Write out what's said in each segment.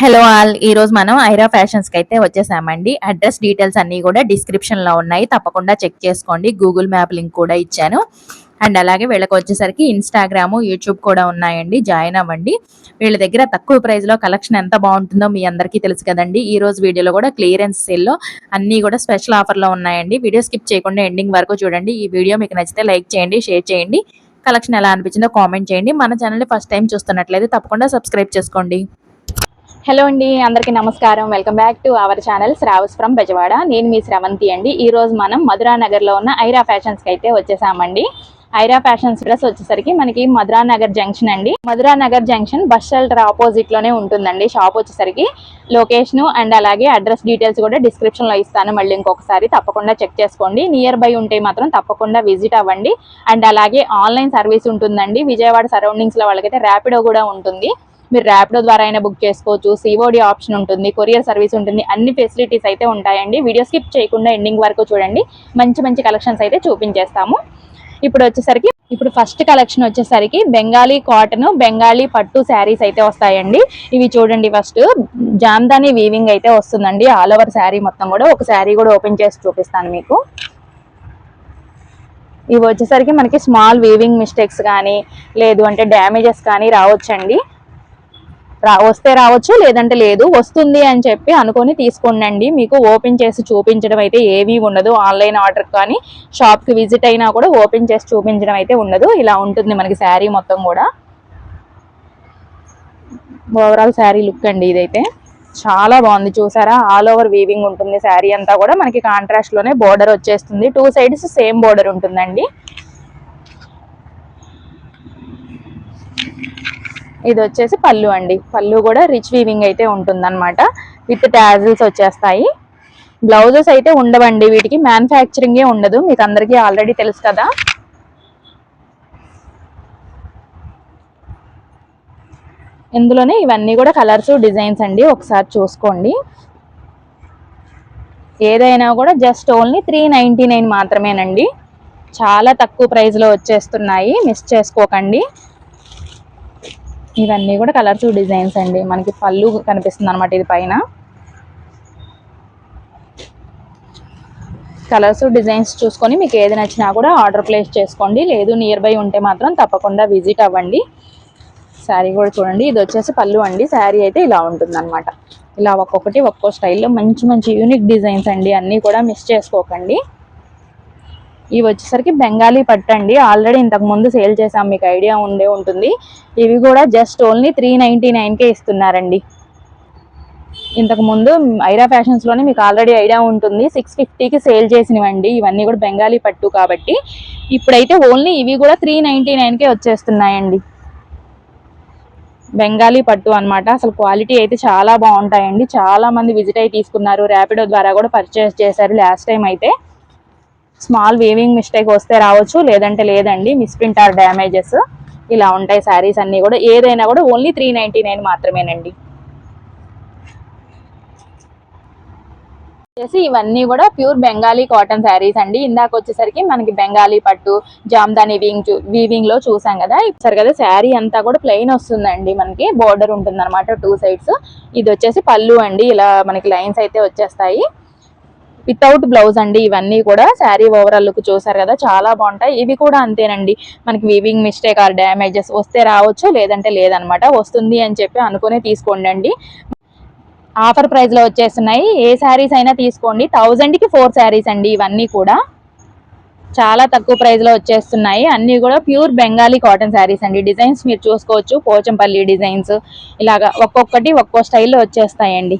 Hello all ఈరోజు మనం ఐరా ఫ్యాషన్స్కి అయితే వచ్చేసామండి. అడ్రస్ డీటెయిల్స్ అన్ని కూడా డిస్క్రిప్షన్లో ఉన్నాయి. తప్పకుండా చెక్ చేసుకోండి. గూగుల్ మ్యాప్ లింక్ కూడా ఇచ్చాను. అండ్ అలాగే వీళ్ళకి వచ్చేసరికి ఇన్స్టాగ్రామ్ యూట్యూబ్ కూడా ఉన్నాయండి. జాయిన్ అవ్వండి. వీళ్ళ దగ్గర తక్కువ ప్రైస్లో కలెక్షన్ ఎంత బాగుంటుందో మీ అందరికీ తెలుసు కదండి. ఈ రోజు వీడియోలో కూడా క్లియరెన్స్ సేల్లో అన్నీ కూడా స్పెషల్ ఆఫర్లో ఉన్నాయండి. వీడియో స్కిప్ చేయకుండా ఎండింగ్ వరకు చూడండి. ఈ వీడియో మీకు నచ్చితే లైక్ చేయండి షేర్ చేయండి. కలెక్షన్ ఎలా అనిపించిందో కామెంట్ చేయండి. మన ఛానల్ ఫస్ట్ టైం చూస్తున్నట్లయితే తప్పకుండా సబ్స్క్రైబ్ చేసుకోండి. హలో అండి అందరికీ నమస్కారం. Welcome back to our channel Shravas from Bezawada. నేను మీ శ్రవంతి అండి. ఈ రోజు మనం మధురా నగర్లో ఉన్న ఐరా ఫ్యాషన్స్కి అయితే వచ్చేసామండి. ఐరా ఫ్యాషన్స్ డ్రెస్ వచ్చేసరికి మనకి మధురా నగర్ జంక్షన్ అండి. Madhura Nagar junction bus shelter ఆపోజిట్లోనే ఉంటుందండి. షాప్ వచ్చేసరికి లొకేషన్ అండ్ అలాగే అడ్రస్ డీటెయిల్స్ కూడా డిస్క్రిప్షన్లో ఇస్తాను. మళ్ళీ ఇంకొకసారి తప్పకుండా చెక్ చేసుకోండి. నియర్ బై ఉంటే మాత్రం తప్పకుండా విజిట్ అవ్వండి. అండ్ అలాగే ఆన్లైన్ సర్వీస్ ఉంటుందండి. విజయవాడ సరౌండింగ్స్లో వాళ్ళకైతే ర్యాపిడో కూడా ఉంటుంది. మీరు ర్యాపిడో ద్వారా అయినా బుక్ చేసుకోవచ్చు. సిఓడి ఆప్షన్ ఉంటుంది కొరియర్ సర్వీస్ ఉంటుంది అన్ని ఫెసిలిటీస్ అయితే ఉంటాయండి. వీడియో స్కిప్ చేయకుండా ఎండింగ్ వరకు చూడండి. మంచి మంచి కలెక్షన్స్ అయితే చూపించేస్తాము. ఇప్పుడు వచ్చేసరికి ఇప్పుడు ఫస్ట్ కలెక్షన్ వచ్చేసరికి బెంగాలీ కాటన్ బెంగాలీ పట్టు శారీస్ అయితే వస్తాయండి. ఇవి చూడండి ఫస్ట్ జామ్దాని వీవింగ్ అయితే వస్తుందండి. ఆల్ ఓవర్ శారీ మొత్తం కూడా ఒక శారీ కూడా ఓపెన్ చేసి చూపిస్తాను మీకు. ఇవి వచ్చేసరికి మనకి స్మాల్ వీవింగ్ మిస్టేక్స్ కానీ లేదు అంటే డ్యామేజెస్ కానీ రావచ్చండి. రా వస్తే రావచ్చు లేదంటే లేదు వస్తుంది అని చెప్పి అనుకొని తీసుకోండి మీకు ఓపెన్ చేసి చూపించడం అయితే ఏమీ ఉండదు. ఆన్లైన్ ఆర్డర్ కానీ షాప్కి విజిట్ అయినా కూడా ఓపెన్ చేసి చూపించడం అయితే ఉండదు. ఇలా ఉంటుంది మనకి శారీ మొత్తం కూడా. ఓవరాల్ శారీ లుక్ అండి ఇదైతే. చాలా బాగుంది. చూసారా? ఆల్ ఓవర్ వీవింగ్ ఉంటుంది శారీ అంతా కూడా. మనకి కాంట్రాస్ట్లోనే బోర్డర్ వచ్చేస్తుంది. టూ సైడ్స్ సేమ్ బోర్డర్ ఉంటుందండి. ఇది వచ్చేసి పళ్ళు అండి. పళ్ళు కూడా రిచ్ వీవింగ్ అయితే ఉంటుందన్నమాట. విత్ టాజిల్స్ వచ్చేస్తాయి. బ్లౌజెస్ అయితే ఉండవండి. వీటికి మ్యానుఫ్యాక్చరింగే ఉండదు. మీకు అందరికీ ఆల్రెడీ తెలుసు కదా. ఇందులోనే ఇవన్నీ కూడా కలర్స్ డిజైన్స్ అండి. ఒకసారి చూసుకోండి. ఏదైనా కూడా just only three ninety nine మాత్రమేనండి. చాలా తక్కువ ప్రైస్లో వచ్చేస్తున్నాయి. మిస్ చేసుకోకండి. ఇవన్నీ కూడా కలర్స్ డిజైన్స్ అండి. మనకి పళ్ళు కనిపిస్తుంది అనమాట ఇది పైన. కలర్స్ డిజైన్స్ చూసుకొని మీకు ఏది నచ్చినా కూడా ఆర్డర్ ప్లేస్ చేసుకోండి. లేదు నియర్ బై ఉంటే మాత్రం తప్పకుండా విజిట్ అవ్వండి. శారీ కూడా చూడండి. ఇది వచ్చేసి పళ్ళు అండి. శారీ అయితే ఇలా ఉంటుంది అనమాట ఇలా ఒక్కొక్కటి ఒక్కో స్టైల్లో మంచి మంచి యూనిక్ డిజైన్స్ అండి. అన్నీ కూడా మిస్ చేసుకోకండి. ఇవి వచ్చేసరికి బెంగాలీ పట్టు అండి. ఆల్రెడీ ఇంతకు ముందు సేల్ చేసాం మీకు ఐడియా ఉండే ఉంటుంది. ఇవి కూడా జస్ట్ ఓన్లీ త్రీ నైంటీ నైన్కే ఇస్తున్నారండి. ఇంతకు ముందు ఐరా ఫ్యాషన్స్లోనే మీకు ఆల్రెడీ ఐడియా ఉంటుంది. సిక్స్ ఫిఫ్టీకి సేల్ చేసినవండి. ఇవన్నీ కూడా బెంగాలీ పట్టు కాబట్టి. ఇప్పుడైతే ఓన్లీ ఇవి కూడా త్రీ నైంటీ నైన్కే వచ్చేస్తున్నాయండి. బెంగాలీ పట్టు అనమాట అసలు క్వాలిటీ అయితే చాలా బాగుంటాయండి. చాలా మంది విజిట్ అయి తీసుకున్నారు. ర్యాపిడో ద్వారా కూడా పర్చేస్ చేశారు లాస్ట్ టైం అయితే. స్మాల్ వీవింగ్ మిస్టేక్ వస్తే రావచ్చు లేదంటే లేదండి మిస్ప్రింట్ ఆర్ డ్యామేజెస్ ఇలా ఉంటాయి శారీస్ అన్నీ కూడా. ఏదైనా కూడా ఓన్లీ త్రీ నైంటీ నైన్ మాత్రమేనండి. వచ్చేసి ఇవన్నీ కూడా ప్యూర్ బెంగాలీ కాటన్ శారీస్ అండి. ఇందాక వచ్చేసరికి మనకి బెంగాలీ పట్టు జామ్దాని వీవింగ్ వీవింగ్లో చూసాం కదా. ఇచ్చారు కదా శారీ అంతా కూడా ప్లెయిన్ వస్తుందండి మనకి. బోర్డర్ ఉంటుంది అనమాట టూ సైడ్స్ ఇది వచ్చేసి పళ్ళు అండి. ఇలా మనకి లైన్స్ అయితే వచ్చేస్తాయి. వితౌట్ బ్లౌజ్ అండి ఇవన్నీ కూడా శారీ ఓవరాల్ లుక్ చూసారు కదా చాలా బాగుంటాయి. ఇవి కూడా అంతేనండి. మనకి వీవింగ్ మిస్టేక్ ఆర్ డ్యామేజెస్ వస్తే రావచ్చు లేదంటే లేదనమాట. వస్తుంది అని చెప్పి అనుకునే తీసుకోండి అండి. ఆఫర్ ప్రైస్లో వచ్చేస్తున్నాయి. ఏ శారీస్ అయినా తీసుకోండి. థౌజండ్కి ఫోర్ శారీస్ అండి ఇవన్నీ కూడా. చాలా తక్కువ ప్రైస్లో వచ్చేస్తున్నాయి. అన్నీ కూడా ప్యూర్ బెంగాలీ కాటన్ శారీస్ అండి. డిజైన్స్ మీరు చూసుకోవచ్చు. పోచంపల్లి డిజైన్స్ ఇలాగా ఒక్కొక్కటి ఒక్కో స్టైల్లో వచ్చేస్తాయండి.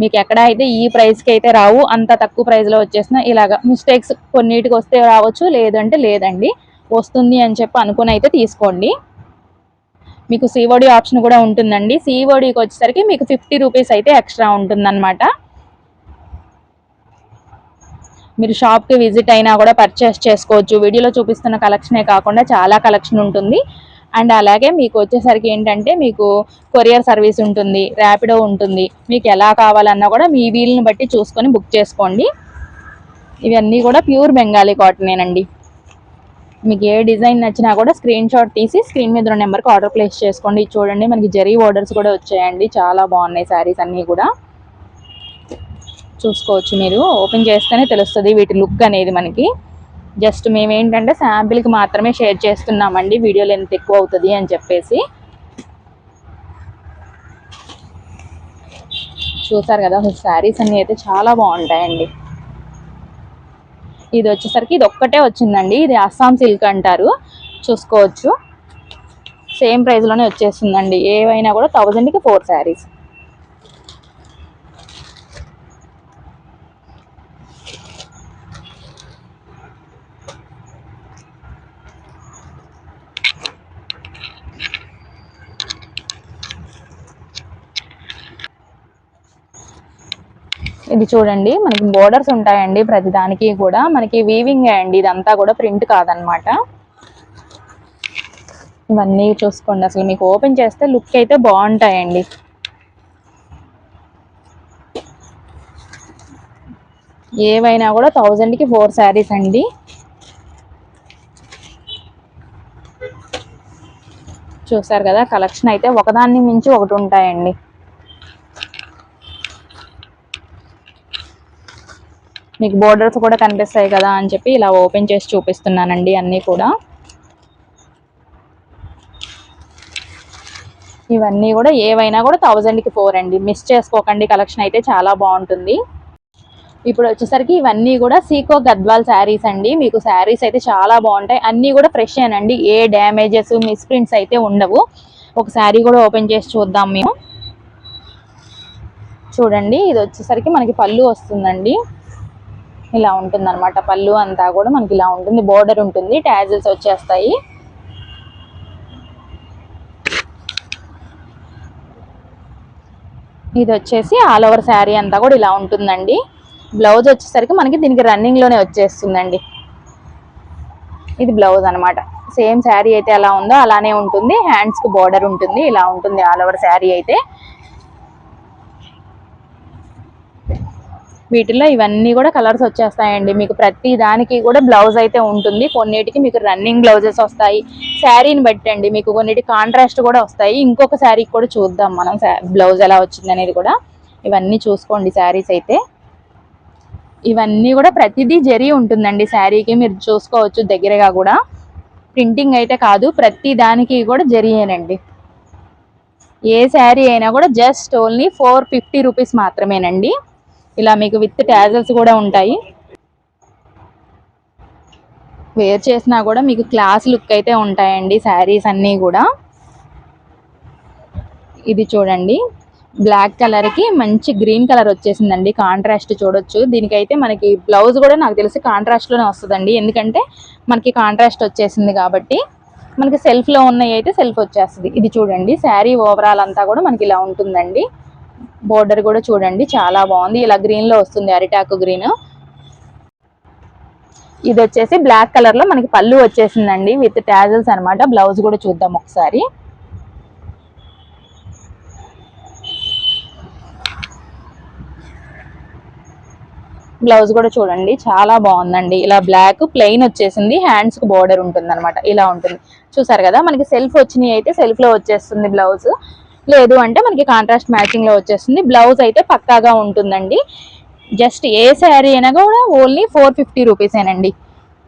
మీకు ఎక్కడ అయితే ఈ ప్రైస్కి అయితే రావు. అంత తక్కువ ప్రైస్లో వచ్చేసిన ఇలాగ మిస్టేక్స్ కొన్నిటికి వస్తే రావచ్చు లేదంటే లేదండి. వస్తుంది అని చెప్పి అనుకుని అయితే తీసుకోండి. మీకు సిఓడి ఆప్షన్ కూడా ఉంటుందండి. సీఓడికి వచ్చేసరికి మీకు ఫిఫ్టీ రూపీస్ అయితే ఎక్స్ట్రా ఉంటుందన్నమాట. మీరు షాప్కి విజిట్ అయినా కూడా పర్చేస్ చేసుకోవచ్చు. వీడియోలో చూపిస్తున్న కలెక్షనే కాకుండా చాలా కలెక్షన్ ఉంటుంది. అండ్ అలాగే మీకు వచ్చేసరికి ఏంటంటే మీకు కొరియర్ సర్వీస్ ఉంటుంది ర్యాపిడో ఉంటుంది. మీకు ఎలా కావాలన్నా కూడా మీ వీలుని బట్టి చూసుకొని బుక్ చేసుకోండి. ఇవన్నీ కూడా ప్యూర్ బెంగాలీ కాటనేనండి. మీకు ఏ డిజైన్ నచ్చినా కూడా స్క్రీన్ షాట్ తీసి స్క్రీన్ మీద ఉన్న నెంబర్కి ఆర్డర్ ప్లేస్ చేసుకోండి. చూడండి మనకి జరీ ఆర్డర్స్ కూడా వచ్చాయండి. చాలా బాగున్నాయి శారీస్ అన్నీ కూడా. చూసుకోవచ్చు మీరు. ఓపెన్ చేస్తేనే తెలుస్తుంది వీటి లుక్ అనేది మనకి. జస్ట్ మేము ఏంటంటే శాంపిల్కి మాత్రమే షేర్ చేస్తున్నామండి. వీడియో లెంత్ ఎక్కువ అవుతుంది అని చెప్పేసి. చూసారు కదా అసలు శారీస్ అన్నీ అయితే చాలా బాగుంటాయండి. ఇది వచ్చేసరికి ఇది ఒక్కటే వచ్చిందండి. ఇది అస్సాం సిల్క్ అంటారు. చూసుకోవచ్చు. సేమ్ ప్రైస్లోనే వచ్చేస్తుందండి. ఏవైనా కూడా థౌజండ్కి ఫోర్ శారీస్. ఇది చూడండి మనకి బోర్డర్స్ ఉంటాయండి ప్రతి దానికి కూడా. మనకి వీవింగ్ అండి ఇదంతా కూడా ప్రింట్ కాదనమాట. ఇవన్నీ చూసుకోండి అసలు మీకు ఓపెన్ చేస్తే లుక్ అయితే బాగుంటాయండి. ఏవైనా కూడా థౌజండ్కి ఫోర్ శారీస్ అండి. చూసారు కదా కలెక్షన్ అయితే ఒకదాన్ని మించి ఒకటి ఉంటాయండి. మీకు బోర్డర్స్ కూడా కనిపిస్తాయి కదా అని చెప్పి ఇలా ఓపెన్ చేసి చూపిస్తున్నానండి అన్నీ కూడా. ఇవన్నీ కూడా ఏవైనా కూడా థౌజండ్కి ఫోర్ అండి. మిస్ చేసుకోకండి కలెక్షన్ అయితే చాలా బాగుంటుంది. ఇప్పుడు వచ్చేసరికి ఇవన్నీ కూడా సీకో గద్వాల్ శారీస్ అండి. మీకు శారీస్ అయితే చాలా బాగుంటాయి. అన్నీ కూడా ఫ్రెష్ అండి ఏ డ్యామేజెస్ మిస్ప్రింట్స్ అయితే ఉండవు. ఒక శారీ కూడా ఓపెన్ చేసి చూద్దాం మేము. చూడండి ఇది వచ్చేసరికి మనకి పళ్ళు వస్తుందండి. ఇలా ఉంటుంది అనమాట పళ్ళు అంతా కూడా మనకి ఇలా ఉంటుంది. బోర్డర్ ఉంటుంది. ట్యాజిల్స్ వచ్చేస్తాయి. ఇది వచ్చేసి ఆల్ ఓవర్ శారీ అంతా కూడా ఇలా ఉంటుందండి. బ్లౌజ్ వచ్చేసరికి మనకి దీనికి రన్నింగ్లోనే వచ్చేస్తుందండి. ఇది బ్లౌజ్ అనమాట సేమ్ శారీ అయితే ఎలా ఉందో అలానే ఉంటుంది. హ్యాండ్స్కి బార్డర్ ఉంటుంది. ఇలా ఉంటుంది ఆల్ ఓవర్ శారీ అయితే. వీటిలో ఇవన్నీ కూడా కలర్స్ వచ్చేస్తాయండి. మీకు ప్రతి దానికి కూడా బ్లౌజ్ అయితే ఉంటుంది. కొన్నిటికి మీకు రన్నింగ్ బ్లౌజెస్ వస్తాయి. శారీని బట్టండి మీకు కొన్నిటి కాంట్రాస్ట్ కూడా వస్తాయి. ఇంకొక శారీకి కూడా చూద్దాం మనం. బ్లౌజ్ ఎలా వచ్చింది అనేది కూడా. ఇవన్నీ చూసుకోండి శారీస్ అయితే. ఇవన్నీ కూడా ప్రతిదీ జరీ ఉంటుందండి శారీకి. మీరు చూసుకోవచ్చు దగ్గరగా కూడా. ప్రింటింగ్ అయితే కాదు ప్రతి దానికి కూడా జరీయేనండి. ఏ శారీ అయినా కూడా just only four fifty rupees మాత్రమేనండి. ఇలా మీకు విత్ ట్యాజల్స్ కూడా ఉంటాయి. వేర్ చేసినా కూడా మీకు క్లాస్ లుక్ అయితే ఉంటాయండి శారీస్ అన్నీ కూడా. ఇది చూడండి. బ్లాక్ కలర్కి మంచి గ్రీన్ కలర్ వచ్చేసిందండి కాంట్రాస్ట్ చూడొచ్చు. దీనికైతే మనకి బ్లౌజ్ కూడా నాకు తెలిసి కాంట్రాస్ట్లోనే వస్తుందండి. ఎందుకంటే మనకి కాంట్రాస్ట్ వచ్చేసింది కాబట్టి మనకి సెల్ఫ్లో ఉన్నాయి అయితే సెల్ఫ్ వచ్చేస్తుంది. ఇది చూడండి శారీ ఓవరాల్ అంతా కూడా మనకి ఇలా ఉంటుందండి. బోర్డర్ కూడా చూడండి చాలా బాగుంది. ఇలా గ్రీన్లో వస్తుంది అరిటాకు గ్రీన్ ఇది వచ్చేసి బ్లాక్ కలర్లో మనకి పళ్ళు వచ్చేసిందండి విత్ టాజల్స్ అనమాట బ్లౌజ్ కూడా చూద్దాం ఒకసారి. బ్లౌజ్ కూడా చూడండి చాలా బాగుందండి. ఇలా బ్లాక్ ప్లెయిన్ వచ్చేసింది. హ్యాండ్స్కి బోర్డర్ ఉంటుంది అనమాట ఇలా ఉంటుంది. చూసారు కదా మనకి సెల్ఫ్ వచ్చినాయి అయితే సెల్ఫ్లో వచ్చేస్తుంది బ్లౌజ్ లేదు అంటే మనకి కాంట్రాస్ట్ మ్యాచింగ్లో వచ్చేస్తుంది. బ్లౌజ్ అయితే పక్కాగా ఉంటుందండి. జస్ట్ ఏ శారీ అయినా కూడా ఓన్లీ ఫోర్ ఫిఫ్టీ రూపీసేనండి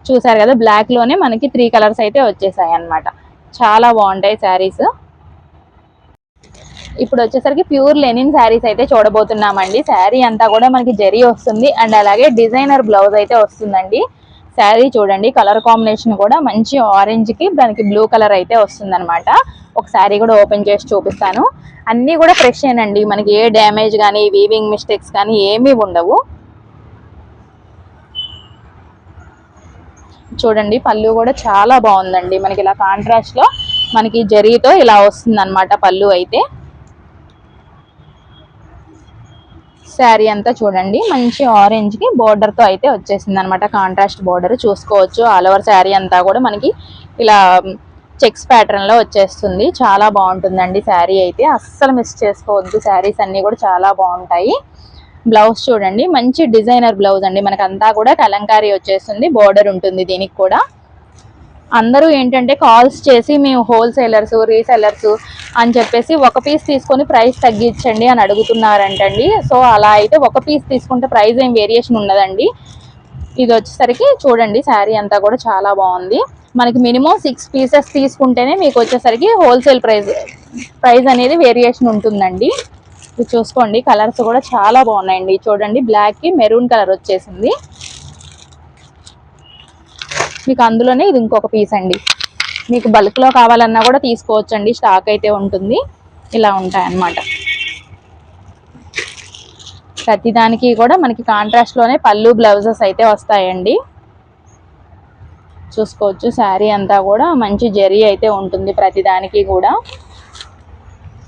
చూసారు కదా బ్లాక్లోనే మనకి త్రీ కలర్స్ అయితే వచ్చేసాయి అన్నమాట చాలా బాగుంటాయి శారీస్ ఇప్పుడు వచ్చేసరికి ప్యూర్ లెనిన్ శారీస్ అయితే చూడబోతున్నామండి. శారీ అంతా కూడా మనకి జరీ వస్తుంది. అండ్ అలాగే డిజైనర్ బ్లౌజ్ అయితే వస్తుందండి. శారీ చూడండి కలర్ కాంబినేషన్ కూడా మంచి ఆరెంజ్కి దానికి బ్లూ కలర్ అయితే వస్తుంది అనమాట ఒక శారీ కూడా ఓపెన్ చేసి చూపిస్తాను. అన్నీ కూడా ఫ్రెష్ ఏనండి. మనకి ఏ డ్యామేజ్ కానీ వీవింగ్ మిస్టేక్స్ కానీ ఏమీ ఉండవు. చూడండి పళ్ళు కూడా చాలా బాగుందండి. మనకి ఇలా కాంట్రాస్ట్లో మనకి జరీతో ఇలా వస్తుందన్నమాట పళ్ళు అయితే. శారీ అంతా చూడండి మంచి ఆరెంజ్కి బోర్డర్తో అయితే వచ్చేసింది అనమాట కాంట్రాస్ట్ బోర్డర్ చూసుకోవచ్చు. ఆల్ ఓవర్ శారీ అంతా కూడా మనకి ఇలా చెక్స్ ప్యాటర్న్లో వచ్చేస్తుంది. చాలా బాగుంటుందండి శారీ అయితే. అస్సలు మిస్ చేసుకోవద్దు. శారీస్ అన్ని కూడా చాలా బాగుంటాయి. బ్లౌజ్ చూడండి. మంచి డిజైనర్ బ్లౌజ్ అండి. మనకు అంతా కూడా కలంకారీ వచ్చేస్తుంది. బోర్డర్ ఉంటుంది దీనికి కూడా. అందరూ ఏంటంటే కాల్స్ చేసి మేము హోల్సేలర్స్ రీసెలర్స్ అని చెప్పేసి ఒక పీస్ తీసుకొని ప్రైస్ తగ్గించండి అని అడుగుతున్నారంటండి. సో అలా అయితే ఒక పీస్ తీసుకుంటే ప్రైస్ ఏం వేరియేషన్ ఉండదండి. ఇది వచ్చేసరికి చూడండి. శారీ అంతా కూడా చాలా బాగుంది. మనకి మినిమం సిక్స్ పీసెస్ తీసుకుంటేనే మీకు వచ్చేసరికి హోల్సేల్ ప్రైస్ ప్రైస్ అనేది వేరియేషన్ ఉంటుందండి. ఇది చూసుకోండి కలర్స్ కూడా చాలా బాగున్నాయండి. చూడండి బ్లాక్కి మెరూన్ కలర్ వచ్చేసింది. మీకు అందులోనే ఇది ఇంకొక పీస్ అండి. మీకు బల్క్లో కావాలన్నా కూడా తీసుకోవచ్చండి. స్టాక్ అయితే ఉంటుంది. ఇలా ఉంటాయి అన్నమాట ప్రతిదానికి కూడా మనకి కాంట్రాస్ట్లోనే పళ్ళు బ్లౌజెస్ అయితే వస్తాయండి. చూసుకోవచ్చు. శారీ అంతా కూడా మంచి జరీ అయితే ఉంటుంది ప్రతిదానికి కూడా.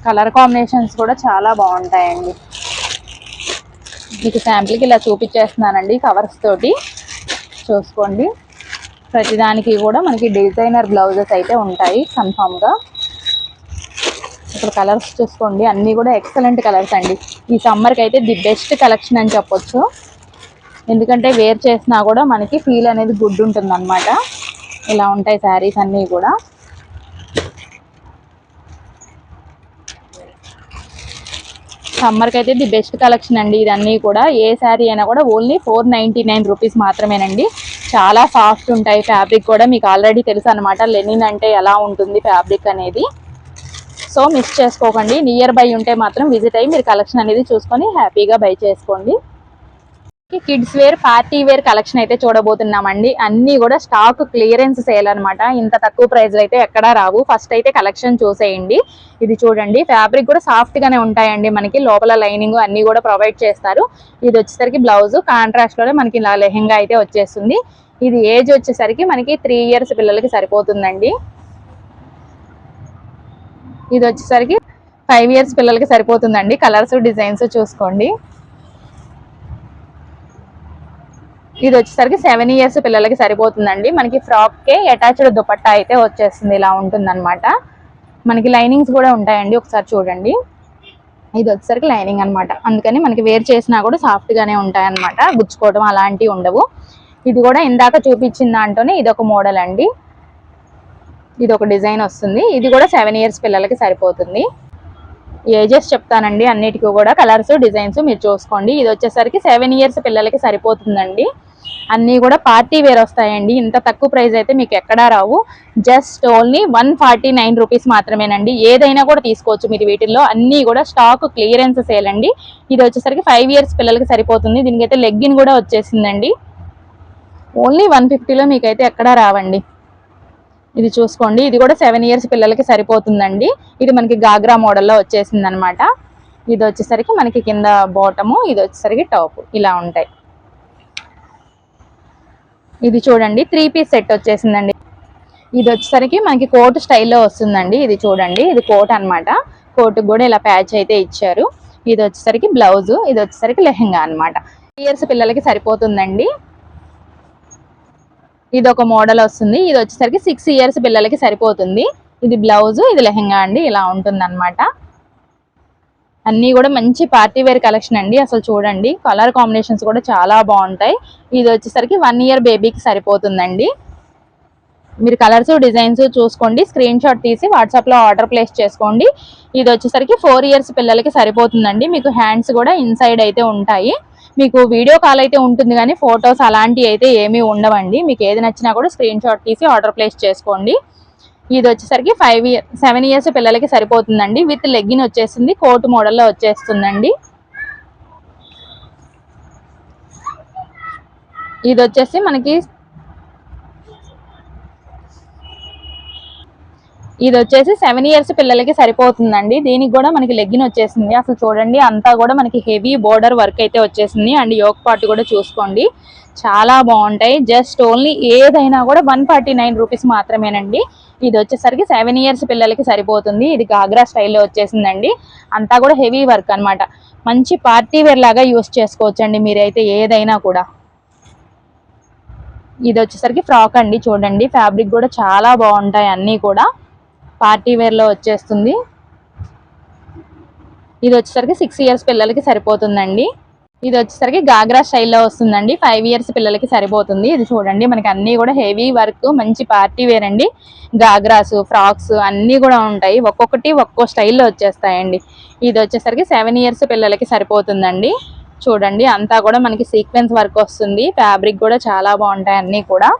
కలర్ కాంబినేషన్స్ కూడా చాలా బాగుంటాయండి. మీకు శాంపిల్కి ఇలా చూపించేస్తున్నానండి కవర్స్ తోటి. చూసుకోండి. ప్రతిదానికి కూడా మనకి డిజైనర్ బ్లౌజెస్ అయితే ఉంటాయి కన్ఫామ్గా ఇప్పుడు కలర్స్ చూసుకోండి. అన్నీ కూడా ఎక్సలెంట్ కలర్స్ అండి. ఈ సమ్మర్కి అయితే ది బెస్ట్ కలెక్షన్ అని చెప్పొచ్చు. ఎందుకంటే వేర్ చేసినా కూడా మనకి ఫీల్ అనేది గుడ్ ఉంటుంది అనమాట ఇలా ఉంటాయి శారీస్ అన్నీ కూడా. సమ్మర్కి అయితే ది బెస్ట్ కలెక్షన్ అండి ఇదన్నీ కూడా. ఏ శారీ అయినా కూడా only four ninety nine rupees మాత్రమేనండి. చాలా సాఫ్ట్ ఉంటాయి ఫ్యాబ్రిక్ కూడా. మీకు ఆల్రెడీ తెలుసు అనమాట లెనిన్ అంటే ఎలా ఉంటుంది ఫ్యాబ్రిక్ అనేది. సో మిస్ చేసుకోకండి. నియర్ బై ఉంటే మాత్రం విజిట్ అయ్యి మీరు కలెక్షన్ అనేది చూసుకొని హ్యాపీగా బై చేసుకోండి. Kids wear party wear collection అయితే చూడబోతున్నామండి. అన్ని కూడా స్టాక్ క్లియరెన్స్ సేల్ అనమాట ఇంత తక్కువ ప్రైస్ అయితే ఎక్కడా రావు. ఫస్ట్ అయితే కలెక్షన్ చూసేయండి. ఇది చూడండి. ఫ్యాబ్రిక్ కూడా సాఫ్ట్ గానే ఉంటాయండి మనకి. లోపల లైనింగ్ అన్ని కూడా ప్రొవైడ్ చేస్తారు. ఇది వచ్చేసరికి బ్లౌజ్ కాంట్రాస్ట్లోనే మనకి ఇలా లెహెంగా అయితే వచ్చేస్తుంది. ఇది ఏజ్ వచ్చేసరికి మనకి త్రీ ఇయర్స్ పిల్లలకి సరిపోతుందండి. ఇది వచ్చేసరికి ఫైవ్ ఇయర్స్ పిల్లలకి సరిపోతుందండి. కలర్స్ డిజైన్స్ చూసుకోండి. ఇది వచ్చేసరికి సెవెన్ ఇయర్స్ పిల్లలకి సరిపోతుందండి. మనకి ఫ్రాక్ కే అటాచ్డ్ దుపట్టా అయితే వచ్చేస్తుంది ఇలా ఉంటుందన్నమాట. మనకి లైనింగ్స్ కూడా ఉంటాయండి. ఒకసారి చూడండి. ఇది వచ్చేసరికి లైనింగ్ అన్నమాట. అందుకని మనకి వేర్ చేసినా కూడా సాఫ్ట్గానే ఉంటాయన్నమాట. గుచ్చుకోవడం అలాంటివి ఉండవు. ఇది కూడా ఇందాక చూపించిన దాంట్లోనే ఇది ఒక మోడల్ అండి. ఇది ఒక డిజైన్ వస్తుంది. ఇది కూడా సెవెన్ ఇయర్స్ పిల్లలకి సరిపోతుంది. ఏజెస్ చెప్తానండి అన్నిటికీ కూడా. కలర్స్ డిజైన్స్ మీరు చూసుకోండి. ఇది వచ్చేసరికి సెవెన్ ఇయర్స్ పిల్లలకి సరిపోతుందండి. అన్నీ కూడా పార్టీ వేర్ వస్తాయండి. ఇంత తక్కువ ప్రైస్ అయితే మీకు ఎక్కడా రావు. Just only one forty nine rupees మాత్రమేనండి. ఏదైనా కూడా తీసుకోవచ్చు మీరు వీటిల్లో. అన్నీ కూడా స్టాక్ క్లియరెన్స్ సేల్ అండి. ఇది వచ్చేసరికి ఫైవ్ ఇయర్స్ పిల్లలకి సరిపోతుంది. దీనికైతే లెగ్గిన్ కూడా వచ్చేసిందండి. ఓన్లీ వన్ ఫిఫ్టీలో మీకైతే ఎక్కడా రావండి. ఇది చూసుకోండి. ఇది కూడా సెవెన్ ఇయర్స్ పిల్లలకి సరిపోతుందండి. ఇది మనకి గాగ్రా మోడల్లో వచ్చేసింది అనమాట ఇది వచ్చేసరికి మనకి కింద బాటము ఇది వచ్చేసరికి టాప్ ఇలా ఉంటాయి. ఇది చూడండి త్రీ పీస్ సెట్ వచ్చేసిందండి. ఇది వచ్చేసరికి మనకి కోట్ స్టైల్లో వస్తుందండి. ఇది చూడండి ఇది కోట్ అన్నమాట కోట్ కూడా ఇలా ప్యాచ్ అయితే ఇచ్చారు. ఇది వచ్చేసరికి బ్లౌజ్ ఇది వచ్చేసరికి లెహెంగా అన్నమాట ఇయర్స్ పిల్లలకి సరిపోతుందండి. ఇది ఒక మోడల్ వస్తుంది. ఇది వచ్చేసరికి సిక్స్ ఇయర్స్ పిల్లలకి సరిపోతుంది. ఇది బ్లౌజ్ ఇది లెహెంగా అండి. ఇలా ఉంటుంది అనమాట అన్నీ కూడా మంచి పార్టీ వేర్ కలెక్షన్ అండి. అసలు చూడండి కలర్ కాంబినేషన్స్ కూడా చాలా బాగుంటాయి. ఇది వచ్చేసరికి వన్ ఇయర్ బేబీకి సరిపోతుందండి. మీరు కలర్స్ డిజైన్స్ చూసుకోండి. స్క్రీన్ షాట్ తీసి వాట్సాప్లో ఆర్డర్ ప్లేస్ చేసుకోండి. ఇది వచ్చేసరికి ఫోర్ ఇయర్స్ పిల్లలకి సరిపోతుందండి. మీకు హ్యాండ్స్ కూడా ఇన్సైడ్ అయితే ఉంటాయి. మీకు వీడియో కాల్ అయితే ఉంటుంది కానీ ఫొటోస్ అలాంటివి అయితే ఏమీ ఉండవండి. మీకు ఏది నచ్చినా కూడా స్క్రీన్ షాట్ తీసి ఆర్డర్ ప్లేస్ చేసుకోండి. ఇది వచ్చేసరికి ఫైవ్ ఇయర్ సెవెన్ ఇయర్స్ పిల్లలకి సరిపోతుందండి. విత్ లెగ్గిన్ వచ్చేసింది కోట్ మోడల్లో వచ్చేస్తుందండి. ఇది వచ్చేసి మనకి ఇది వచ్చేసి సెవెన్ ఇయర్స్ పిల్లలకి సరిపోతుందండి. దీనికి కూడా మనకి లెగ్గిన్ వచ్చేసింది. అసలు చూడండి అంతా కూడా మనకి హెవీ బోర్డర్ వర్క్ అయితే వచ్చేసింది. అండ్ యోక్ పార్ట్ కూడా చూసుకోండి. చాలా బాగుంటాయి. జస్ట్ ఓన్లీ ఏదైనా కూడా వన్ ఫార్టీ నైన్ రూపీస్ మాత్రమేనండి. ఇది వచ్చేసరికి సెవెన్ ఇయర్స్ పిల్లలకి సరిపోతుంది. ఇది గాగ్రా స్టైల్లో వచ్చేసిందండి. అంతా కూడా హెవీ వర్క్ అన్నమాట. మంచి పార్టీ వేర్ లాగా యూస్ చేసుకోవచ్చండి మీరైతే ఏదైనా కూడా. ఇది వచ్చేసరికి ఫ్రాక్ అండి చూడండి. ఫ్యాబ్రిక్ కూడా చాలా బాగుంటాయి అన్నీ కూడా. పార్టీ వేర్లో వచ్చేస్తుంది. ఇది వచ్చేసరికి సిక్స్ ఇయర్స్ పిల్లలకి సరిపోతుందండి. ఇది వచ్చేసరికి గాగ్రా స్టైల్లో వస్తుందండి. ఫైవ్ ఇయర్స్ పిల్లలకి సరిపోతుంది. ఇది చూడండి మనకి అన్ని కూడా హెవీ వర్క్ మంచి పార్టీ వేర్ అండి. గాగ్రాస్ ఫ్రాక్స్ అన్నీ కూడా ఉంటాయి. ఒక్కొక్కటి ఒక్కో స్టైల్లో వచ్చేస్తాయండి. ఇది వచ్చేసరికి సెవెన్ ఇయర్స్ పిల్లలకి సరిపోతుందండి. చూడండి అంతా కూడా మనకి సీక్వెన్స్ వర్క్ వస్తుంది. ఫ్యాబ్రిక్ కూడా చాలా బాగుంటాయి అన్నీ కూడా.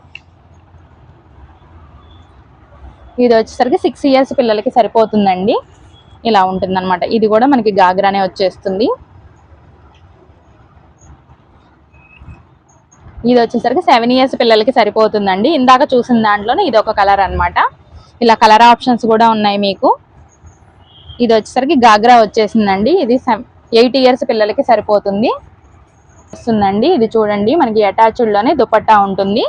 ఇది వచ్చేసరికి సిక్స్ ఇయర్స్ పిల్లలకి సరిపోతుందండి. ఇలా ఉంటుందన్నమాట. ఇది కూడా మనకి గాగ్రానే వచ్చేస్తుంది. ఇది వచ్చేసరికి సెవెన్ ఇయర్స్ పిల్లలకి సరిపోతుందండి. ఇందాక చూసిన దాంట్లోనే ఇది ఒక కలర్ అనమాట ఇలా కలర్ ఆప్షన్స్ కూడా ఉన్నాయి మీకు. ఇది వచ్చేసరికి గాగ్రా వచ్చేసిందండి. ఇది ఎయిట్ ఇయర్స్ పిల్లలకి సరిపోతుంది. వస్తుందండి. ఇది చూడండి మనకి అటాచ్డ్లోనే దుపట్టా ఉంటుంది.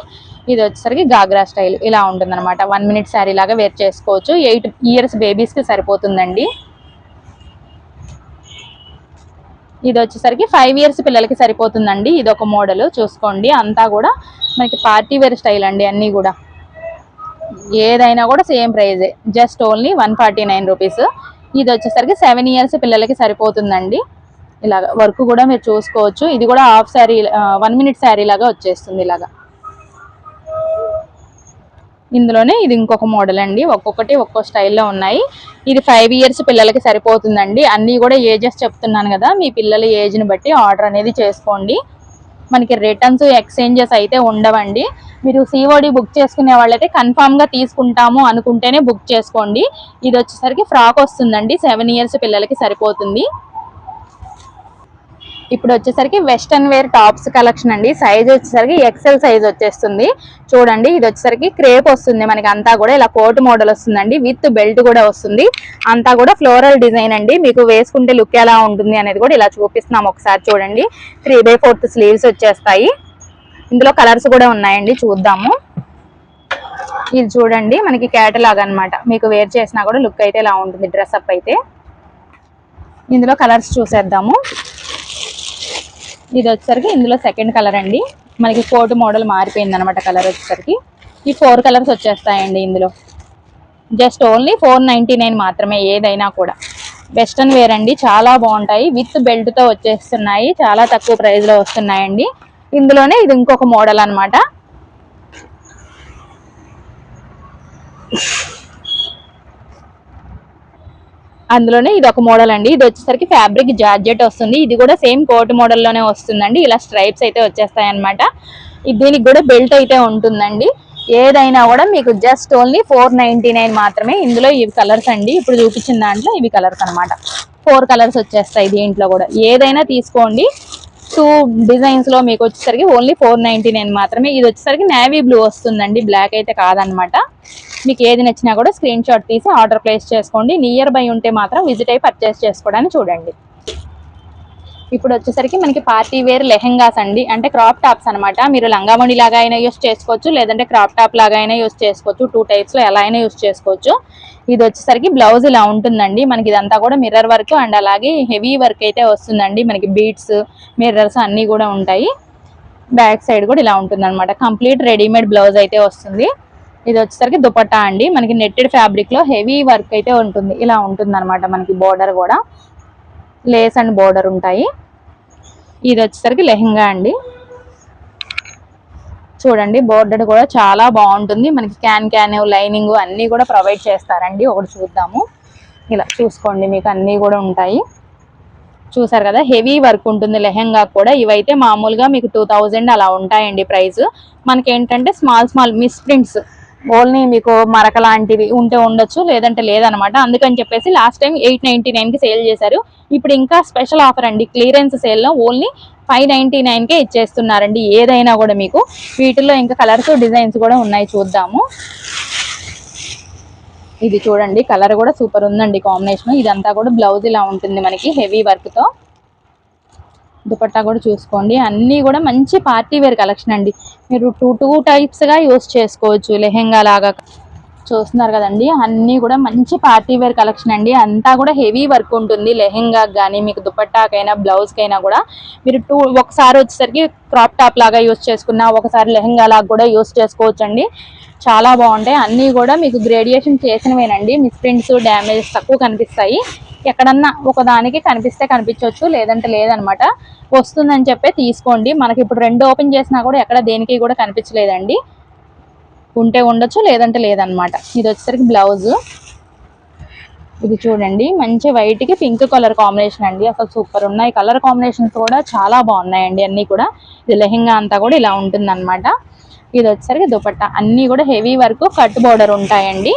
ఇది వచ్చేసరికి గాగ్రా స్టైల్ ఇలా ఉంటుందన్నమాట. వన్ మినిట్ శారీ లాగా వేర్ చేసుకోవచ్చు. ఎయిట్ ఇయర్స్ బేబీస్కి సరిపోతుందండి. ఇది వచ్చేసరికి ఫైవ్ ఇయర్స్ పిల్లలకి సరిపోతుందండి. ఇది ఒక మోడల్ చూసుకోండి. అంతా కూడా మనకి పార్టీ వేర్ స్టైల్ అండి అన్నీ కూడా. ఏదైనా కూడా same ప్రైజే just only one forty nine rupees ఇది వచ్చేసరికి సెవెన్ ఇయర్స్ పిల్లలకి సరిపోతుందండి. ఇలాగ వర్క్ కూడా మీరు చూసుకోవచ్చు. ఇది కూడా half sari one minute sari లాగా వచ్చేస్తుంది ఇలాగా. ఇందులోనే ఇది ఇంకొక మోడల్ అండి. ఒక్కొక్కటి ఒక్కో స్టైల్లో ఉన్నాయి. ఇది ఫైవ్ ఇయర్స్ పిల్లలకి సరిపోతుందండి. అన్నీ కూడా ఏజెస్ చెప్తున్నాను కదా మీ పిల్లల ఏజ్ని బట్టి ఆర్డర్ అనేది చేసుకోండి. మనకి రిటర్న్స్ ఎక్స్చేంజెస్ అయితే ఉండవండి. మీరు సిఓడి బుక్ చేసుకునే వాళ్ళైతే కన్ఫామ్గా తీసుకుంటాము అనుకుంటేనే బుక్ చేసుకోండి. ఇది వచ్చేసరికి ఫ్రాక్ వస్తుందండి. సెవెన్ ఇయర్స్ పిల్లలకి సరిపోతుంది. ఇప్పుడు వచ్చేసరికి వెస్టర్న్ వేర్ టాప్స్ కలెక్షన్ అండి. సైజ్ వచ్చేసరికి ఎక్సెల్ సైజ్ వచ్చేస్తుంది. చూడండి ఇది వచ్చేసరికి క్రేప్ వస్తుంది మనకి అంతా కూడా. ఇలా కోట్ మోడల్ వస్తుందండి. విత్ బెల్ట్ కూడా వస్తుంది. అంతా కూడా ఫ్లోరల్ డిజైన్ అండి. మీకు వేసుకుంటే లుక్ ఎలా ఉంటుంది అనేది కూడా ఇలా చూపిస్తున్నాం ఒకసారి చూడండి. త్రీ బై ఫోర్త్ స్లీవ్స్ వచ్చేస్తాయి. ఇందులో కలర్స్ కూడా ఉన్నాయండి. చూద్దాము. ఇది చూడండి మనకి క్యాటలాగ్ అన్నమాట. మీకు వేర్ చేసినా కూడా లుక్ అయితే ఇలా ఉంటుంది డ్రెస్అప్ అయితే. ఇందులో కలర్స్ చూసేద్దాము. ఇది వచ్చేసరికి ఇందులో సెకండ్ కలర్ అండి. మనకి కోట్ మోడల్ మారిపోయింది అనమాట కలర్ వచ్చేసరికి. ఈ ఫోర్ కలర్స్ వచ్చేస్తాయండి ఇందులో. Just only four ninety nine మాత్రమే ఏదైనా కూడా. వెస్ట్రన్ వేర్ అండి చాలా బాగుంటాయి. విత్ బెల్ట్తో వచ్చేస్తున్నాయి చాలా తక్కువ ప్రైస్లో వస్తున్నాయండి. ఇందులోనే ఇది ఇంకొక మోడల్ అనమాట అందులోనే ఇది ఒక మోడల్ అండి. ఇది వచ్చేసరికి ఫ్యాబ్రిక్ జార్జెట్ వస్తుంది. ఇది కూడా సేమ్ కోట్ మోడల్లోనే వస్తుందండి. ఇలా స్ట్రైప్స్ అయితే వచ్చేస్తాయి అనమాట దీనికి కూడా బెల్ట్ అయితే ఉంటుందండి. ఏదైనా కూడా మీకు జస్ట్ ఓన్లీ ఫోర్ నైన్ మాత్రమే. ఇందులో ఇవి కలర్స్ అండి. ఇప్పుడు చూపించిన దాంట్లో ఇవి కలర్స్ అన్నమాట. ఫోర్ కలర్స్ వచ్చేస్తాయి దీంట్లో కూడా. ఏదైనా తీసుకోండి. టూ డిజైన్స్లో మీకు వచ్చేసరికి ఓన్లీ ఫోర్ నైన్టీ నైన్ మాత్రమే. ఇది వచ్చేసరికి నేవీ బ్లూ వస్తుందండి. బ్లాక్ అయితే కాదనమాట. మీకు ఏది నచ్చినా కూడా స్క్రీన్ షాట్ తీసి ఆర్డర్ ప్లేస్ చేసుకోండి. నియర్ బై ఉంటే మాత్రం విజిట్ అయి పర్చేస్ చేసుకోవడానికి చూడండి. ఇప్పుడు వచ్చేసరికి మనకి పార్టీ వేర్ లెహెంగాస్ అండి. అంటే క్రాప్ టాప్స్ అనమాట మీరు లంగామణి లాగా అయినా యూస్ చేసుకోవచ్చు లేదంటే క్రాప్ టాప్ లాగా అయినా యూస్ చేసుకోవచ్చు. టూ టైప్స్లో ఎలా అయినా యూస్ చేసుకోవచ్చు. ఇది వచ్చేసరికి బ్లౌజ్ ఇలా ఉంటుందండి. మనకి ఇదంతా కూడా మిర్రర్ వర్క్ అండ్ అలాగే హెవీ వర్క్ అయితే వస్తుందండి. మనకి బీట్స్ మిర్రర్స్ అన్నీ కూడా ఉంటాయి. బ్యాక్ సైడ్ కూడా ఇలా ఉంటుంది అనమాట కంప్లీట్ రెడీమేడ్ బ్లౌజ్ అయితే వస్తుంది. ఇది వచ్చేసరికి దుపట్టా అండి. మనకి నెట్టెడ్ ఫ్యాబ్రిక్లో హెవీ వర్క్ అయితే ఉంటుంది. ఇలా ఉంటుంది అనమాట మనకి బోర్డర్ కూడా. లేస్ అండ్ బోర్డర్ ఉంటాయి. ఇది వచ్చేసరికి లెహంగా అండి. చూడండి బోర్డర్ కూడా చాలా బాగుంటుంది. మనకి క్యాన్ క్యాన్ లైనింగ్ అన్నీ కూడా ప్రొవైడ్ చేస్తారండి. ఒకటి చూద్దాము. ఇలా చూసుకోండి మీకు అన్నీ కూడా ఉంటాయి. చూసారు కదా హెవీ వర్క్ ఉంటుంది లెహంగా కూడా. ఇవైతే మామూలుగా మీకు టూ థౌజండ్ అలా ఉంటాయండి ప్రైస్. మనకి ఏంటంటే small small miss prints only మీకు మరక లాంటివి ఉంటే ఉండొచ్చు లేదంటే లేదనమాట. అందుకని చెప్పేసి లాస్ట్ టైం ఎయిట్ నైన్టీ కి సేల్ చేశారు. ఇప్పుడు ఇంకా స్పెషల్ ఆఫర్ అండి. క్లియరెన్స్ సేల్లో ఓన్లీ ఫైవ్ నైన్టీ కే ఇచ్చేస్తున్నారండి. ఏదైనా కూడా మీకు. వీటిల్లో ఇంకా కలర్స్ డిజైన్స్ కూడా ఉన్నాయి చూద్దాము. ఇది చూడండి కలర్ కూడా సూపర్ ఉందండి కాంబినేషన్ ఇదంతా కూడా బ్లౌజ్ ఇలా ఉంటుంది మనకి హెవీ వర్క్తో. దుపట్టా కూడా చూసుకోండి. అన్నీ కూడా మంచి పార్టీ వేర్ కలెక్షన్ అండి. మీరు టూ టూ టైప్స్గా యూస్ చేసుకోవచ్చు. లెహెంగా లాగా చూస్తున్నారు కదండి. అన్నీ కూడా మంచి పార్టీ వేర్ కలెక్షన్ అండి. అంతా కూడా హెవీ వర్క్ ఉంటుంది. లెహెంగా కానీ మీకు దుపట్టాకైనా బ్లౌజ్కైనా కూడా మీరు టూ ఒకసారి వచ్చేసరికి క్రాప్ టాప్ లాగా యూస్ చేసుకున్నా ఒకసారి లెహెంగా లాగా కూడా యూస్ చేసుకోవచ్చు అండి చాలా బాగుంటాయి. అన్నీ కూడా మీకు గ్రేడియేషన్ చేసినవేనండి. మిస్ ప్రింట్స్ డ్యామేజెస్ తక్కువ కనిపిస్తాయి. ఎక్కడన్నా ఒకదానికి కనిపిస్తే కనిపించవచ్చు లేదంటే లేదనమాట. వస్తుందని చెప్పి తీసుకోండి. మనకి ఇప్పుడు రెండు ఓపెన్ చేసినా కూడా ఎక్కడ దేనికి కూడా కనిపించలేదండి. ఉంటే ఉండొచ్చు లేదంటే లేదనమాట. ఇది వచ్చేసరికి బ్లౌజ్. ఇది చూడండి మంచి వైట్కి పింక్ కలర్ కాంబినేషన్ అండి. అసలు సూపర్ ఉన్నాయి. కలర్ కాంబినేషన్స్ కూడా చాలా బాగున్నాయండి అన్నీ కూడా. ఇది లెహెంగా అంతా కూడా ఇలా ఉంటుంది ఇది వచ్చేసరికి దుపట్టా. అన్నీ కూడా హెవీ వర్క్ కట్ బోర్డర్ ఉంటాయండి.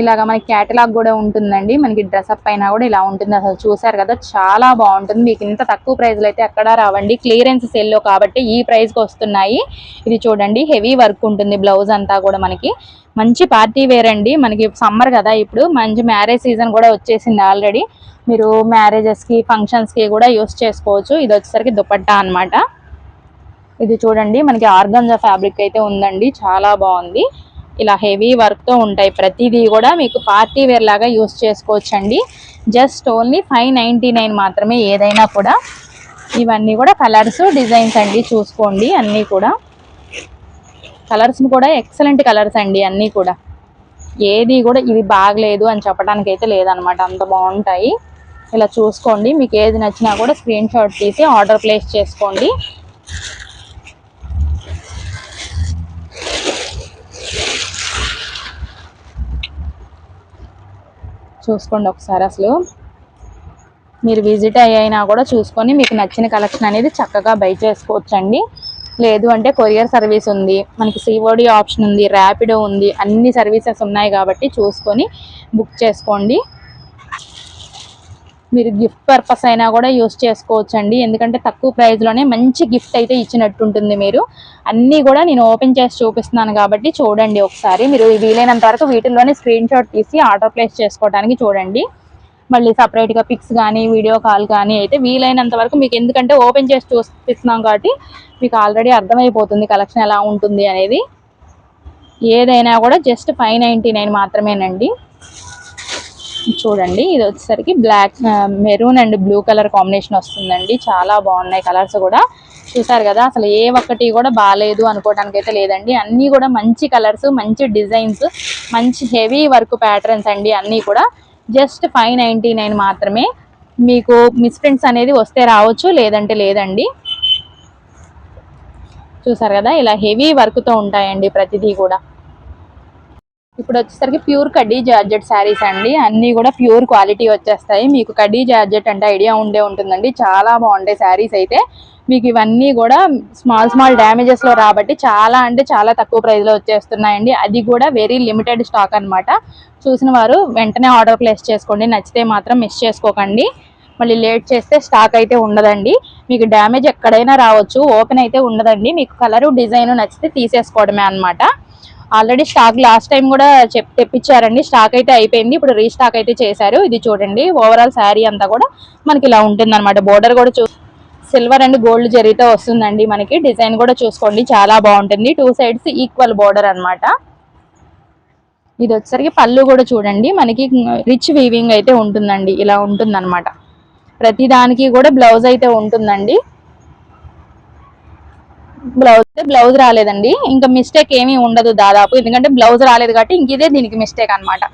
ఇలాగా మనకి క్యాటలాగ్ కూడా ఉంటుందండి. మనకి డ్రెస్అప్ పైన కూడా ఇలా ఉంటుంది. అసలు చూసారు కదా చాలా బాగుంటుంది. మీకు ఇంత తక్కువ ప్రైస్లో అయితే అక్కడ రావండి. క్లియరెన్స్ సెల్లో కాబట్టి ఈ ప్రైస్కి వస్తున్నాయి. ఇది చూడండి హెవీ వర్క్ ఉంటుంది. బ్లౌజ్ అంతా కూడా మనకి. మంచి పార్టీ వేర్ అండి. మనకి సమ్మర్ కదా ఇప్పుడు. మంచి మ్యారేజ్ సీజన్ కూడా వచ్చేసింది ఆల్రెడీ మీరు మ్యారేజెస్కి ఫంక్షన్స్కి కూడా యూస్ చేసుకోవచ్చు. ఇది వచ్చేసరికి దుపట్టా అన్నమాట. ఇది చూడండి మనకి ఆర్గంజా ఫ్యాబ్రిక్ అయితే ఉందండి. చాలా బాగుంది. ఇలా హెవీ వర్క్తో ఉంటాయి. ప్రతిదీ కూడా మీకు పార్టీ వేర్ లాగా యూస్ చేసుకోవచ్చండి. Just only five ninety nine మాత్రమే ఏదైనా కూడా. ఇవన్నీ కూడా కలర్స్ డిజైన్స్ అండి చూసుకోండి అన్నీ కూడా. కలర్స్ కూడా ఎక్సలెంట్ కలర్స్ అండి అన్నీ కూడా. ఏది కూడా ఇది బాగలేదు అని చెప్పడానికి అయితే లేదనమాట. అంత బాగుంటాయి. ఇలా చూసుకోండి. మీకు ఏది నచ్చినా కూడా స్క్రీన్ షాట్ తీసి ఆర్డర్ ప్లేస్ చేసుకోండి. చూసుకోండి ఒకసారి అసలు. మీరు విజిట్ అయ్యైనా కూడా చూసుకొని మీకు నచ్చిన కలెక్షన్ అనేది చక్కగా బై చేసుకోవచ్చండి. లేదు అంటే కొరియర్ సర్వీస్ ఉంది మనకి సిఓడి ఆప్షన్ ఉంది ర్యాపిడో ఉంది అన్ని సర్వీసెస్ ఉన్నాయి కాబట్టి చూసుకొని బుక్ చేసుకోండి. మీరు గిఫ్ట్ పర్పస్ అయినా కూడా యూస్ చేసుకోవచ్చు అండి ఎందుకంటే తక్కువ ప్రైస్లోనే మంచి గిఫ్ట్ అయితే ఇచ్చినట్టు ఉంటుంది మీరు. అన్నీ కూడా నేను ఓపెన్ చేసి చూపిస్తున్నాను కాబట్టి చూడండి ఒకసారి. మీరు వీలైనంత వరకు వీటిల్లోనే స్క్రీన్ షాట్ తీసి ఆర్డర్ ప్లేస్ చేసుకోవడానికి చూడండి. మళ్ళీ సపరేట్గా పిక్స్ కానీ వీడియో కాల్ కానీ అయితే వీలైనంత వరకు మీకు ఎందుకంటే ఓపెన్ చేసి చూపిస్తున్నాం కాబట్టి మీకు ఆల్రెడీ అర్థమైపోతుంది కలెక్షన్ ఎలా ఉంటుంది అనేది. ఏదైనా కూడా జస్ట్ ఫైవ్ నైంటీ నైన్ మాత్రమేనండి. చూడండి ఇది వచ్చేసరికి black maroon and blue colour combination వస్తుందండి. చాలా బాగున్నాయి కలర్స్ కూడా. చూసారు కదా అసలు ఏ ఒక్కటి కూడా బాగాలేదు అనుకోవడానికి అయితే లేదండి. అన్నీ కూడా మంచి కలర్స్ మంచి డిజైన్స్ మంచి హెవీ వర్క్ ప్యాటర్న్స్ అండి అన్నీ కూడా. జస్ట్ ఫైవ్ నైంటీ నైన్ మాత్రమే. మీకు మిస్ప్రింట్స్ అనేది వస్తే రావచ్చు లేదంటే లేదండి. చూసారు కదా ఇలా హెవీ వర్క్తో ఉంటాయండి ప్రతిదీ కూడా. ఇప్పుడు వచ్చేసరికి ప్యూర్ కడ్డీ జార్జెట్ శారీస్ అండి. అన్నీ కూడా ప్యూర్ క్వాలిటీ వచ్చేస్తాయి. మీకు కడ్డీ జార్జెట్ అంటే ఐడియా ఉండే ఉంటుందండి. చాలా బాగుంటాయి శారీస్ అయితే. మీకు ఇవన్నీ కూడా స్మాల్ స్మాల్ డ్యామేజెస్లో రాబట్టి చాలా అంటే చాలా తక్కువ ప్రైస్లో వచ్చేస్తున్నాయండి. అది కూడా వెరీ లిమిటెడ్ స్టాక్ అనమాట చూసిన వారు వెంటనే ఆర్డర్ ప్లేస్ చేసుకోండి. నచ్చితే మాత్రం మిస్ చేసుకోకండి. మళ్ళీ లేట్ చేస్తే స్టాక్ అయితే ఉండదండి. మీకు డ్యామేజ్ ఎక్కడైనా రావచ్చు. ఓపెన్ అయితే ఉండదండి. మీకు కలరు డిజైన్ నచ్చితే తీసేసుకోవడమే అన్నమాట. ఆల్రెడీ స్టాక్ లాస్ట్ టైం కూడా చెప్ తెప్పించారండి. స్టాక్ అయితే అయిపోయింది. ఇప్పుడు రీస్టాక్ అయితే చేశారు. ఇది చూడండి. ఓవరాల్ శారీ అంతా కూడా మనకి ఇలా ఉంటుంది అనమాట బోర్డర్ కూడా చూ సిల్వర్ అండ్ గోల్డ్ జరీతో వస్తుందండి మనకి. డిజైన్ కూడా చూసుకోండి. చాలా బాగుంటుంది. టూ సైడ్స్ ఈక్వల్ బోర్డర్ అన్నమాట. ఇది వచ్చేసరికి పళ్ళు కూడా చూడండి. మనకి రిచ్ వీవింగ్ అయితే ఉంటుందండి. ఇలా ఉంటుంది అనమాట ప్రతి దానికి కూడా బ్లౌజ్ అయితే ఉంటుందండి. బ్లౌజ్ బ్లౌజ్ రాలేదండి. ఇంకా మిస్టేక్ ఏమీ ఉండదు దాదాపు. ఎందుకంటే బ్లౌజ్ రాలేదు కాబట్టి ఇంక ఇదే దీనికి మిస్టేక్ అనమాట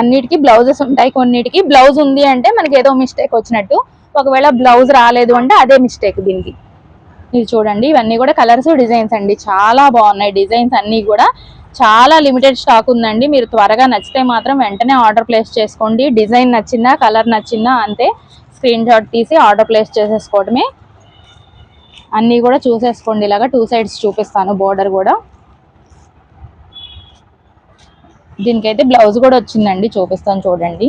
అన్నిటికీ బ్లౌజెస్ ఉంటాయి కొన్నిటికి బ్లౌజ్ ఉంది అంటే మనకి ఏదో మిస్టేక్ వచ్చినట్టు. ఒకవేళ బ్లౌజ్ రాలేదు అంటే అదే మిస్టేక్ దీనికి. ఇది చూడండి ఇవన్నీ కూడా కలర్స్ డిజైన్స్ అండి. చాలా బాగున్నాయి డిజైన్స్ అన్నీ కూడా. చాలా లిమిటెడ్ స్టాక్ ఉందండి. మీరు త్వరగా నచ్చితే మాత్రం వెంటనే ఆర్డర్ ప్లేస్ చేసుకోండి. డిజైన్ నచ్చిందా కలర్ నచ్చిందా అంతే స్క్రీన్ షాట్ తీసి ఆర్డర్ ప్లేస్ చేసేసుకోవడమే అన్నీ కూడా చూసేసుకోండి. ఇలాగా టూ సైడ్స్ చూపిస్తాను బోర్డర్ కూడా. దీనికైతే బ్లౌజ్ కూడా వచ్చిందండి చూపిస్తాను చూడండి.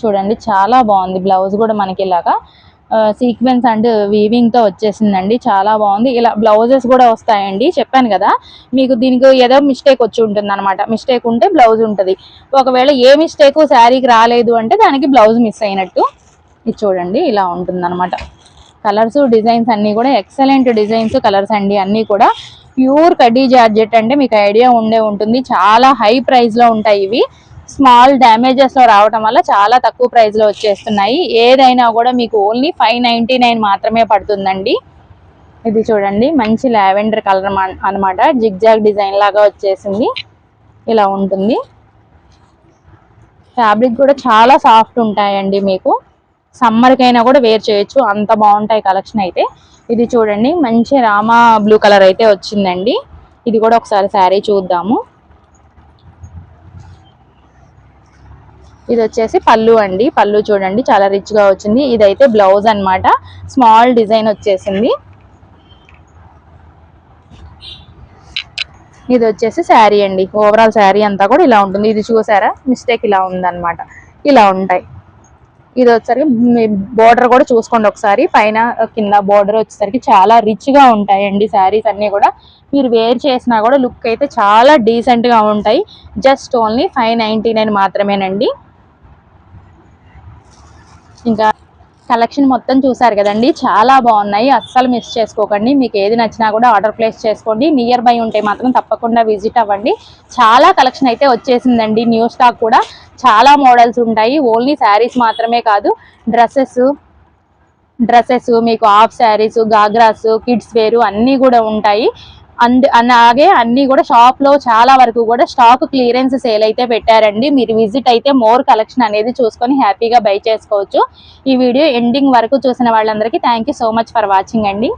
చూడండి చాలా బాగుంది బ్లౌజ్ కూడా మనకి ఇలాగా. సీక్వెన్స్ అండ్ వీవింగ్తో వచ్చేసిందండి చాలా బాగుంది. ఇలా బ్లౌజెస్ కూడా వస్తాయండి చెప్పాను కదా. మీకు దీనికి ఏదో మిస్టేక్ వచ్చి ఉంటుంది అనమాట మిస్టేక్ ఉంటే బ్లౌజ్ ఉంటుంది. ఒకవేళ ఏ మిస్టేక్ శారీకి రాలేదు అంటే దానికి బ్లౌజ్ మిస్ అయినట్టు. ఇది చూడండి ఇలా ఉంటుంది అనమాట కలర్స్ డిజైన్స్ అన్నీ కూడా ఎక్సలెంట్ డిజైన్స్ కలర్స్ అండి. అన్నీ కూడా ప్యూర్ కడ్డీ జార్జెట్ అంటే మీకు ఐడియా ఉండే ఉంటుంది. చాలా హై ప్రైస్లో ఉంటాయి ఇవి. స్మాల్ డ్యామేజెస్లో రావటం వల్ల చాలా తక్కువ ప్రైస్లో వచ్చేస్తున్నాయి. ఏదైనా కూడా మీకు ఓన్లీ ఫైవ్ నైన్టీ నైన్ మాత్రమే పడుతుందండి. ఇది చూడండి మంచి లావెండర్ కలర్ అన్నమాట. జిగ్జాగ్ డిజైన్ లాగా వచ్చేసింది. ఇలా ఉంటుంది. ఫ్యాబ్రిక్ కూడా చాలా సాఫ్ట్ ఉంటాయండి మీకు. సమ్మర్కైనా కూడా వేర్ చేయొచ్చు. అంత బాగుంటాయి కలెక్షన్ అయితే. ఇది చూడండి మంచి రామా బ్లూ కలర్ అయితే వచ్చిందండి. ఇది కూడా ఒకసారి శారీ చూద్దాము. ఇది వచ్చేసి పళ్ళు అండి. పళ్ళు చూడండి చాలా రిచ్గా వచ్చింది. ఇదైతే బ్లౌజ్ అన్నమాట. స్మాల్ డిజైన్ వచ్చేసింది. ఇది వచ్చేసి శారీ అండి. ఓవరాల్ శారీ అంతా కూడా ఇలా ఉంటుంది. ఇది చూసారా? మిస్టేక్ ఇలా ఉందన్నమాట. ఇలా ఉంటాయి. ఇది వచ్చేసరికి బోర్డర్ కూడా చూసుకోండి ఒకసారి. పైన కింద బోర్డర్ వచ్చేసరికి చాలా రిచ్గా ఉంటాయండి శారీస్ అన్ని కూడా. మీరు వేర్ చేసినా కూడా లుక్ అయితే చాలా డీసెంట్గా ఉంటాయి. Just only five ninety nine మాత్రమేనండి. ఇంకా కలెక్షన్ మొత్తం చూసారు కదండి. చాలా బాగున్నాయి. అస్సలు మిస్ చేసుకోకండి. మీకు ఏది నచ్చినా కూడా ఆర్డర్ ప్లేస్ చేసుకోండి. నియర్ బై ఉంటే మాత్రం తప్పకుండా విజిట్ అవ్వండి. చాలా కలెక్షన్ అయితే వచ్చేసిందండి. న్యూ స్టాక్ కూడా చాలా మోడల్స్ ఉంటాయి. ఓన్లీ శారీస్ మాత్రమే కాదు డ్రెస్సెస్ డ్రెస్సెస్ మీకు half saris ghagras kids wear అన్నీ కూడా ఉంటాయి. అండ్ అలాగే అన్ని కూడా షాప్లో చాలా వరకు కూడా స్టాక్ క్లియరెన్స్ సేల్ అయితే పెట్టారండి. మీరు విజిట్ అయితే మోర్ కలెక్షన్ అనేది చూసుకొని హ్యాపీగా బై చేసుకోవచ్చు. ఈ వీడియో ఎండింగ్ వరకు చూసిన వాళ్ళందరికీ thank so much for watching అండి.